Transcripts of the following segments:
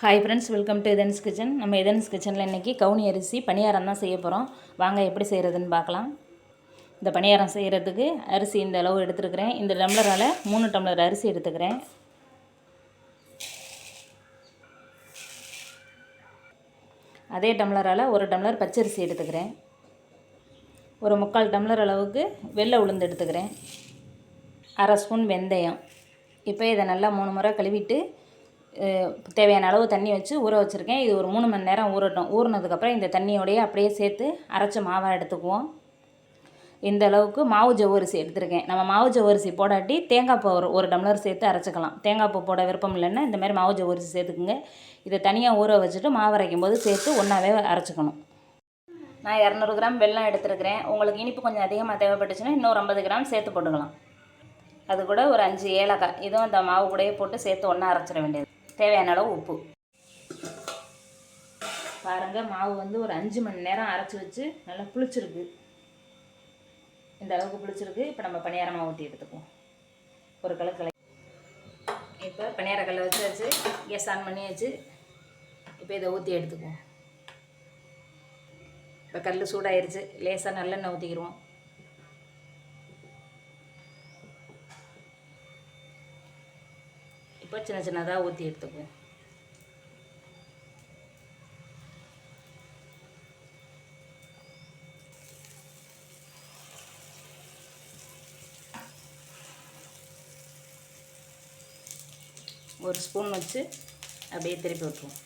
Hi friends welcome to Athens kitchen நம்ம Athens கிச்சனில் இன்றைக்கி கவுனி அரிசி பணியாரம் தான் செய்ய போகிறோம் வாங்க எப்படி செய்கிறதுன்னு பார்க்கலாம். இந்த பணியாரம் செய்கிறதுக்கு அரிசி இந்த அளவு எடுத்துருக்கிறேன். இந்த டம்ளரால் மூணு டம்ளர் அரிசி எடுத்துக்கிறேன். அதே டம்ளரால் ஒரு டம்ளர் பச்சரிசி எடுத்துக்கிறேன். ஒரு முக்கால் டம்ளர் அளவுக்கு வெள்ளை உளுந்து எடுத்துக்கிறேன். அரை ஸ்பூன் வெந்தயம். இப்போ இதை நல்லா மூணு முறை கழுவிட்டு தேவையான அளவு தண்ணி வச்சு ஊற வச்சுருக்கேன். இது ஒரு மூணு மணி நேரம் ஊறட்டும். ஊறினதுக்கப்புறம் இந்த தண்ணியோடையே அப்படியே சேர்த்து அரைச்ச மாவை எடுத்துக்குவோம். இந்த அளவுக்கு மாவு ஜவ்வரிசி எடுத்திருக்கேன். நம்ம மாவு ஜவ்வரிசி போடாட்டி தேங்காய் பூ ஒரு ஒரு டம்ளர் சேர்த்து அரைச்சிக்கலாம். தேங்காய் பூ போட விருப்பம் இல்லைன்னா இந்த மாதிரி மாவு ஜவ்வரிசி சேர்த்துக்குங்க. இதை தனியாக ஊற வச்சுட்டு மாவு அரைக்கும் போது சேர்த்து ஒன்றாவே அரைச்சிக்கணும். நான் இரநூறு கிராம் வெல்லம் எடுத்துருக்கிறேன். உங்களுக்கு இனிப்பு கொஞ்சம் அதிகமாக தேவைப்பட்டுச்சுன்னா இன்னொரு ஐம்பது கிராம் சேர்த்து போட்டுக்கலாம். அது கூட ஒரு அஞ்சு ஏலக்காய். இதுவும் அந்த மாவு கூடயே போட்டு சேர்த்து ஒன்றா அரைச்சிட வேண்டியது. தேவையான அளவு உப்பு. பாருங்கள் மாவு வந்து ஒரு அஞ்சு மணி நேரம் அரைச்சி வச்சு நல்லா புளிச்சிருக்கு. இந்த அளவுக்கு புளிச்சிருக்கு. இப்போ நம்ம பணியாரமாக ஊற்றி எடுத்துக்குவோம். ஒரு கலர் கலை. இப்போ பணியார கல்லை வச்சு வச்சு கேஸ் ஆன் பண்ணி வச்சு இப்போ இதை ஊற்றி எடுத்துக்குவோம். இப்போ கல் சூடாயிருச்சு. லேசாக நல்லெண்ணெய் ஊற்றிக்கிடுவோம் இப்போ சின்ன சின்னதாக ஊற்றி எடுத்துக்குவோம். ஒரு ஸ்பூன் வச்சு அப்படியே திருப்பி விட்டுருவோம்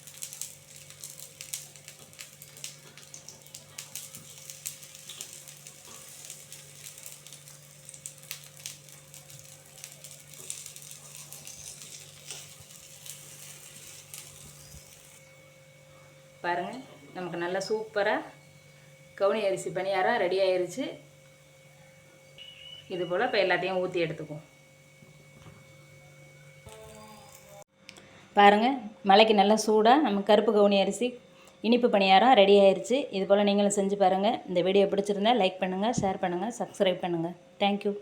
பாருங்கள் நமக்கு நல்லா சூப்பராக கவுனி அரிசி பணியாரம் ரெடி ஆயிடுச்சு இது போல் இப்போ எல்லாத்தையும் ஊற்றி எடுத்துக்குவோம். பாருங்கள் மலைக்கு நல்லா சூடாக நம்ம கருப்பு கவுனி அரிசி இனிப்பு பணியாரம் ரெடி ஆயிடுச்சு இது போல் நீங்களும் செஞ்சு பாருங்கள் இந்த வீடியோ பிடிச்சிருந்தா லைக் பண்ணுங்கள் ஷேர் பண்ணுங்கள் சப்ஸ்கிரைப் பண்ணுங்கள் தேங்க்யூ